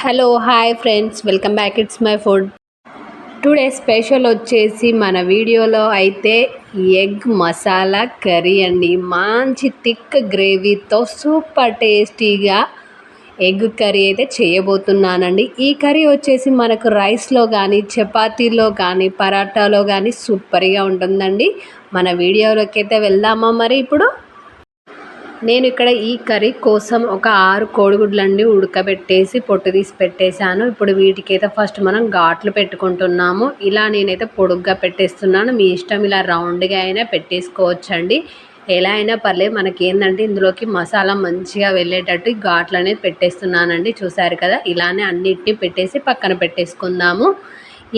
Hello hi friends welcome back it's my food today special వచ్చేసి మన వీడియోలో అయితే ఎగ్ మసాలా కర్రీ అండి. మంచి థిక్ గ్రేవీతో సూపర్ టేస్టీగా ఎగ్ కర్రీ అయితే చేయబోతున్నానండి. ఈ కర్రీ వచ్చేసి మనకు రైస్లో కానీ చపాతీలో కానీ పరాటాలో కానీ సూపర్గా ఉంటుందండి. మన వీడియోలోకి అయితే వెళ్దామా మరి ఇప్పుడు? నేను ఇక్కడ ఈ కర్రీ కోసం ఒక ఆరు కోడిగుడ్లండి ఉడకబెట్టేసి పొట్టు తీసి పెట్టేశాను. ఇప్పుడు వీటికైతే ఫస్ట్ మనం ఘాట్లు పెట్టుకుంటున్నాము. ఇలా నేనైతే పొడుగ్గా పెట్టేస్తున్నాను. మీ ఇష్టం ఇలా రౌండ్గా అయినా పెట్టేసుకోవచ్చండి. ఎలా అయినా పర్లేదు మనకి ఏంటంటే ఇందులోకి మసాలా మంచిగా వెళ్ళేటట్టు ఘాట్లు అనేది పెట్టేస్తున్నానండి. చూసారు కదా ఇలానే అన్నిటినీ పెట్టేసి పక్కన పెట్టేసుకుందాము.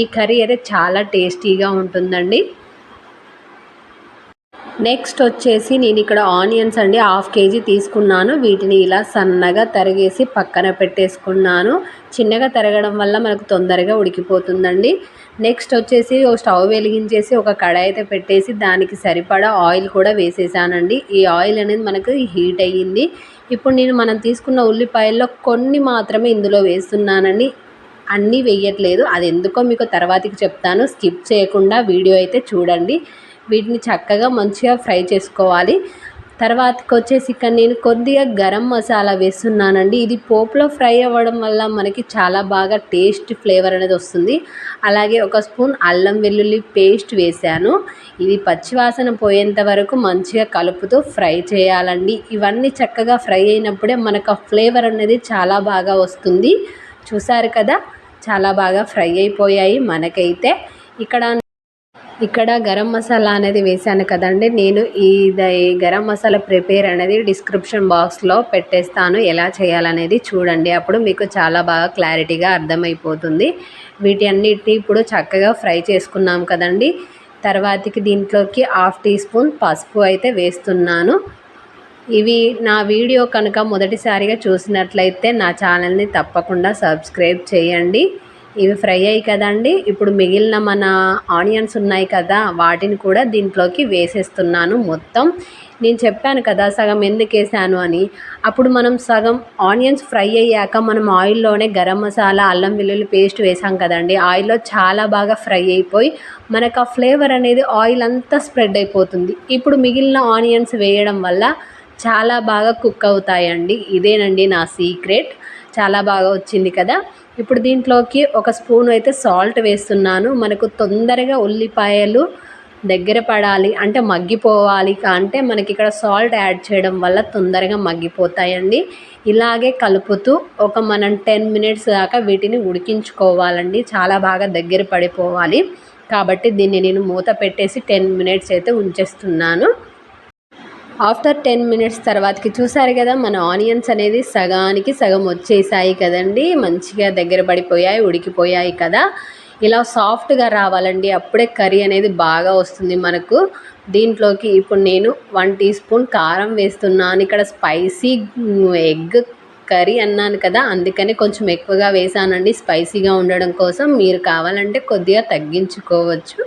ఈ కర్రీ అయితే చాలా టేస్టీగా ఉంటుందండి. నెక్స్ట్ వచ్చేసి నేను ఇక్కడ ఆనియన్స్ అండి హాఫ్ కేజీ తీసుకున్నాను. వీటిని ఇలా సన్నగా తరిగేసి పక్కన పెట్టేసుకున్నాను. చిన్నగా తరగడం వల్ల మనకు తొందరగా ఉడికిపోతుందండి. నెక్స్ట్ వచ్చేసి ఒక స్టవ్ వెలిగించేసి ఒక కడాయి అయితే పెట్టేసి దానికి సరిపడా ఆయిల్ కూడా వేసేసానండి. ఈ ఆయిల్ అనేది మనకు హీట్ అయ్యింది. ఇప్పుడు నేను మనం తీసుకున్న ఉల్లిపాయల్లో కొన్ని మాత్రమే ఇందులో వేస్తున్నానండి. అన్నీ వేయట్లేదు. అది ఎందుకో మీకు తర్వాతకి చెప్తాను. స్కిప్ చేయకుండా వీడియో అయితే చూడండి. వీటిని చక్కగా మంచిగా ఫ్రై చేసుకోవాలి. తర్వాతకి వచ్చేసి ఇక్కడ నేను కొద్దిగా గరం మసాలా వేస్తున్నానండి. ఇది పోపులో ఫ్రై అవ్వడం వల్ల మనకి చాలా బాగా టేస్ట్ ఫ్లేవర్ అనేది వస్తుంది. అలాగే ఒక స్పూన్ అల్లం వెల్లుల్లి పేస్ట్ వేశాను. ఇది పచ్చివాసన పోయేంత వరకు మంచిగా కలుపుతూ ఫ్రై చేయాలండి. ఇవన్నీ చక్కగా ఫ్రై అయినప్పుడే మనకు ఆ ఫ్లేవర్ అనేది చాలా బాగా వస్తుంది. చూసారు కదా? చాలా బాగా ఫ్రై అయిపోయాయి మనకైతే. ఇక్కడ ఇక్కడ గరం మసాలా అనేది వేసాను కదండి. నేను ఈ గరం మసాలా ప్రిపేర్ అనేది డిస్క్రిప్షన్ బాక్స్లో పెట్టేస్తాను. ఎలా చేయాలనేది చూడండి. అప్పుడు మీకు చాలా బాగా క్లారిటీగా అర్థమైపోతుంది. వీటి అన్నిటి ఇప్పుడు చక్కగా ఫ్రై చేసుకున్నాం కదండి. తర్వాతకి దీంట్లోకి హాఫ్ టీ స్పూన్ పసుపు అయితే వేస్తున్నాను. ఇవి నా వీడియో కనుక మొదటిసారిగా చూసినట్లయితే నా ఛానల్ని తప్పకుండా సబ్స్క్రైబ్ చేయండి. ఇవి ఫ్రై అయ్యి కదండి. ఇప్పుడు మిగిలిన మన ఆనియన్స్ ఉన్నాయి కదా వాటిని కూడా దీంట్లోకి వేసేస్తున్నాను మొత్తం. నేను చెప్పాను కదా సగం ఎందుకు వేసాను అని. అప్పుడు మనం సగం ఆనియన్స్ ఫ్రై అయ్యాక మనం ఆయిల్లోనే గరం మసాలా అల్లం వెల్లుల్లి పేస్ట్ వేసాం కదండి. ఆయిల్లో చాలా బాగా ఫ్రై అయిపోయి మనకు ఆ ఫ్లేవర్ అనేది ఆయిల్ అంతా స్ప్రెడ్ అయిపోతుంది. ఇప్పుడు మిగిలిన ఆనియన్స్ వేయడం వల్ల చాలా బాగా కుక్ అవుతాయండి. ఇదేనండి నా సీక్రెట్. చాలా బాగా వచ్చింది కదా. ఇప్పుడు దీంట్లోకి ఒక స్పూన్ అయితే సాల్ట్ వేస్తున్నాను. మనకు తొందరగా ఉల్లిపాయలు దగ్గర పడాలి అంటే మగ్గిపోవాలి అంటే మనకి ఇక్కడ సాల్ట్ యాడ్ చేయడం వల్ల తొందరగా మగ్గిపోతాయండి. ఇలాగే కలుపుతూ ఒక మనం టెన్ మినిట్స్ దాకా వీటిని ఉడికించుకోవాలండి. చాలా బాగా దగ్గర పడిపోవాలి. కాబట్టి దీన్ని నేను మూత పెట్టేసి టెన్ మినిట్స్ అయితే ఉంచేస్తున్నాను. ఆఫ్టర్ టెన్ మినిట్స్ తర్వాతకి చూసారు కదా మన ఆనియన్స్ అనేది సగానికి సగం వచ్చేసాయి కదండి. మంచిగా దగ్గర పడిపోయాయి ఉడికిపోయాయి కదా. ఇలా సాఫ్ట్గా రావాలండి. అప్పుడే కర్రీ అనేది బాగా వస్తుంది మనకు. దీంట్లోకి ఇప్పుడు నేను వన్ టీ స్పూన్ కారం వేస్తున్నాను. ఇక్కడ స్పైసీ ఎగ్ కర్రీ అన్నాను కదా అందుకని కొంచెం ఎక్కువగా వేసానండి. స్పైసీగా ఉండడం కోసం మీరు కావాలంటే కొద్దిగా తగ్గించుకోవచ్చు.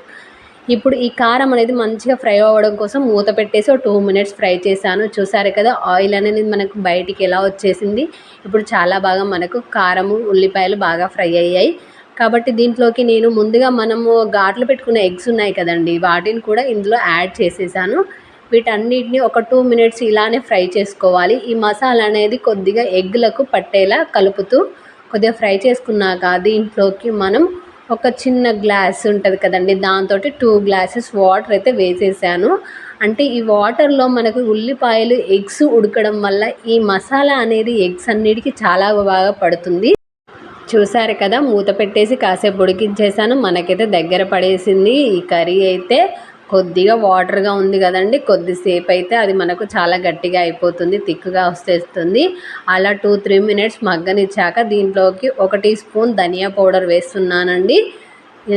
ఇప్పుడు ఈ కారం అనేది మంచిగా ఫ్రై అవ్వడం కోసం మూత పెట్టేసి ఒక టూ మినిట్స్ ఫ్రై చేశాను. చూసారు కదా ఆయిల్ అనేది మనకు బయటికి ఎలా వచ్చేసింది? ఇప్పుడు చాలా బాగా మనకు కారము ఉల్లిపాయలు బాగా ఫ్రై అయ్యాయి. కాబట్టి దీంట్లోకి నేను ముందుగా మనము ఘాట్లు పెట్టుకున్న ఎగ్స్ ఉన్నాయి కదండి వాటిని కూడా ఇందులో యాడ్ చేసేసాను. వీటన్నిటిని ఒక టూ మినిట్స్ ఇలానే ఫ్రై చేసుకోవాలి. ఈ మసాలా అనేది కొద్దిగా ఎగ్లకు పట్టేలా కలుపుతూ కొద్దిగా ఫ్రై చేసుకున్నాక దీంట్లోకి మనం ఒక చిన్న గ్లాస్ ఉంటుంది కదండి. దాంతో టూ గ్లాసెస్ వాటర్ అయితే వేసేసాను. అంటే ఈ వాటర్లో మనకు ఉల్లిపాయలు ఎగ్స్ ఉడకడం వల్ల ఈ మసాలా అనేది ఎగ్స్ అన్నిటికీ చాలా బాగా పడుతుంది. చూసారు కదా మూత పెట్టేసి కాసేపు ఉడికించేసాను. మనకైతే దగ్గర పడేసింది ఈ కర్రీ అయితే. కొద్దిగా వాటర్గా ఉంది కదండి. కొద్దిసేపు అయితే అది మనకు చాలా గట్టిగా అయిపోతుంది థిక్గా వస్తేస్తుంది. అలా టూ త్రీ మినిట్స్ మగ్గనిచ్చాక దీంట్లోకి ఒక టీ స్పూన్ ధనియా పౌడర్ వేస్తున్నానండి.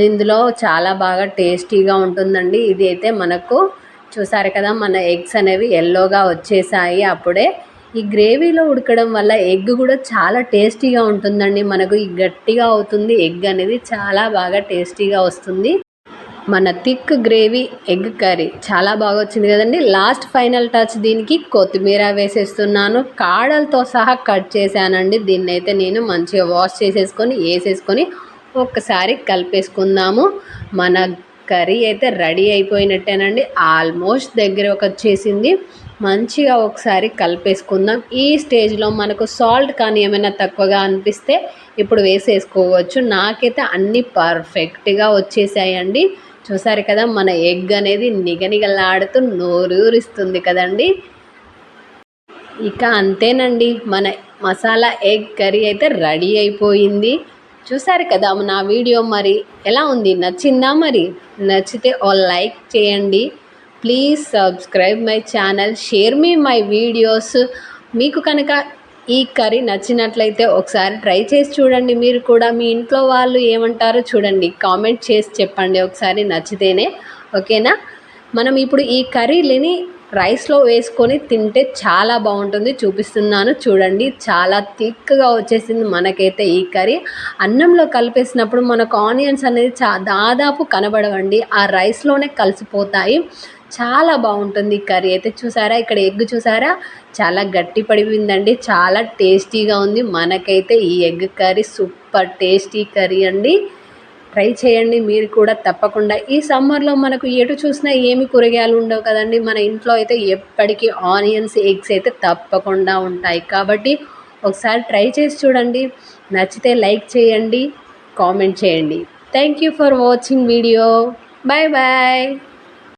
ఇందులో చాలా బాగా టేస్టీగా ఉంటుందండి. ఇది అయితే మనకు చూసారు కదా మన ఎగ్స్ అనేవి ఎల్లోగా వచ్చేసాయి అప్పుడే. ఈ గ్రేవీలో ఉడకడం వల్ల ఎగ్ కూడా చాలా టేస్టీగా ఉంటుందండి. మనకు గట్టిగా అవుతుంది ఎగ్ అనేది చాలా బాగా టేస్టీగా వస్తుంది. మన థిక్ గ్రేవీ ఎగ్ కర్రీ. చాలా బాగా వచ్చింది కదండి. లాస్ట్ ఫైనల్ టచ్ దీనికి కొత్తిమీర వేసేస్తున్నాను. కాడలతో సహా కట్ చేశానండి. దీన్ని అయితే నేను మంచిగా వాష్ చేసేసుకొని వేసేసుకొని ఒక్కసారి కలిపేసుకుందాము. మన కర్రీ అయితే రెడీ అయిపోయినట్టేనండి. ఆల్మోస్ట్ దగ్గరకు వచ్చేసింది మంచిగా ఒకసారి కలిపేసుకుందాం. ఈ స్టేజ్లో మనకు సాల్ట్ కానీ ఏమైనా తక్కువగా అనిపిస్తే ఇప్పుడు వేసేసుకోవచ్చు. నాకైతే అన్నీ పర్ఫెక్ట్గా వచ్చేసాయండి. చూసారు కదా మన ఎగ్ అనేది నిగనిగలాడుతూ నోరూరిస్తుంది కదండి. ఇక అంతేనండి మన మసాలా ఎగ్ కర్రీ అయితే రెడీ అయిపోయింది. చూసారు కదా నా వీడియో మరి ఎలా ఉంది నచ్చిందా మరి? నచ్చితే ఓ లైక్ చేయండి. Please subscribe my channel share me my videos. మీకు కనుక ఈ కర్రీ నచ్చినట్లయితే ఒకసారి ట్రై చేసి చూడండి. మీరు కూడా మీ ఇంట్లో వాళ్ళు ఏమంటారో చూడండి. కామెంట్ చేసి చెప్పండి ఒకసారి నచ్చితేనే. ఓకేనా? మనం ఇప్పుడు ఈ కర్రీలని రైస్లో వేసుకొని తింటే చాలా బాగుంటుంది. చూపిస్తున్నాను చూడండి. చాలా థిక్గా వచ్చేసింది మనకైతే ఈ కర్రీ. అన్నంలో కలిపేసినప్పుడు మనకు ఆనియన్స్ అనేది చా దాదాపు కనబడవండి. ఆ రైస్లోనే కలిసిపోతాయి. చాలా బాగుంటుంది కర్రీ. అయితే చూసారా? ఇక్కడ ఎగ్ చూసారా? చాలా గట్టి పడిపోయిందండి. చాలా టేస్టీగా ఉంది. మనకైతే ఈ egg curry super tasty curry అండి. ట్రై చేయండి. మీరు కూడా తప్పకుండా. ఈ సమ్మర్లో మనకు ఎటు చూసినా ఏమి కూరగాయలు ఉండవు కదండి. మన ఇంట్లో అయితే ఎప్పటికీ ఆనియన్స్ ఎగ్స్ అయితే తప్పకుండా ఉంటాయి. కాబట్టి ఒకసారి ట్రై చేసి చూడండి. నచ్చితే లైక్ చేయండి. కామెంట్ చేయండి. Thank you for watching video. Bye bye.